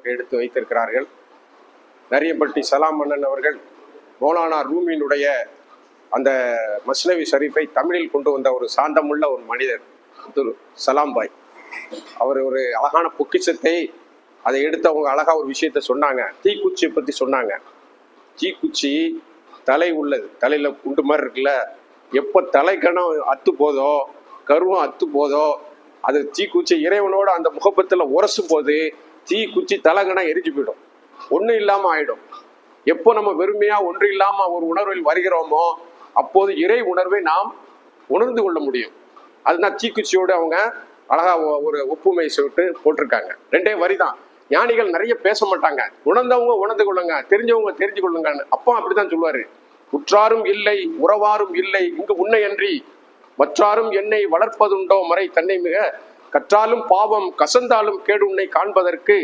நமக்கு எடுத்து வைத்திருக்கிறார்கள். நரியம்பட்டி சலாம் மன்னன் அவர்கள் மௌலானா ரூமியினுடைய அந்த மஸ்னவி ஷரீஃபை தமிழில் கொண்டு வந்த ஒரு சாந்தமுள்ள ஒரு மனிதர் அப்துல் சலாம் பாய். அவர் ஒரு அழகான பொக்கிஷத்தை அதை எடுத்து அவங்க அழகாக ஒரு விஷயத்த சொன்னாங்க. தீக்குச்சியை பற்றி சொன்னாங்க. தீக்குச்சி தலை உள்ளது. தலையில் குண்டு மாதிரி இருக்குல்ல. எப்போ தலைக்கணம் அத்து போதோ கருவம் அத்து போதோ அது தீக்குச்சி இறைவனோட அந்த முகப்பத்தில் உரசும் போது தீக்குச்சி தலைகணம் எரிஞ்சு போயிடும். ஒன்றும் இல்லாம ஆயிடும். எப்போ நம்ம வெறுமையா ஒன்று இல்லாம ஒரு உணர்வில் வருகிறோமோ அப்போது இறை உணர்வை நாம் உணர்ந்து கொள்ள முடியும். அதுதான் தீக்குச்சியோடு அவங்க அழகா ஒரு ஒப்புமை சொல்லிட்டு போட்டிருக்காங்க. ரெண்டே வரிதான். ஞானிகள் நிறைய பேச மாட்டாங்க. உணர்ந்தவங்க உணர்ந்து கொள்ளுங்க. தெரிஞ்சவங்க தெரிஞ்சு கொள்ளுங்கன்னு அப்பா அப்படித்தான் சொல்லுவாரு. உற்றாரும் இல்லை உறவாரும் இல்லை இங்கு உன்னையன்றி மற்றாரும் என்னை வளர்ப்பதுண்டோ மறை தன்னை மிக கற்றாலும் பாவம் கசந்தாலும் கேடு உன்னை காண்பதற்கு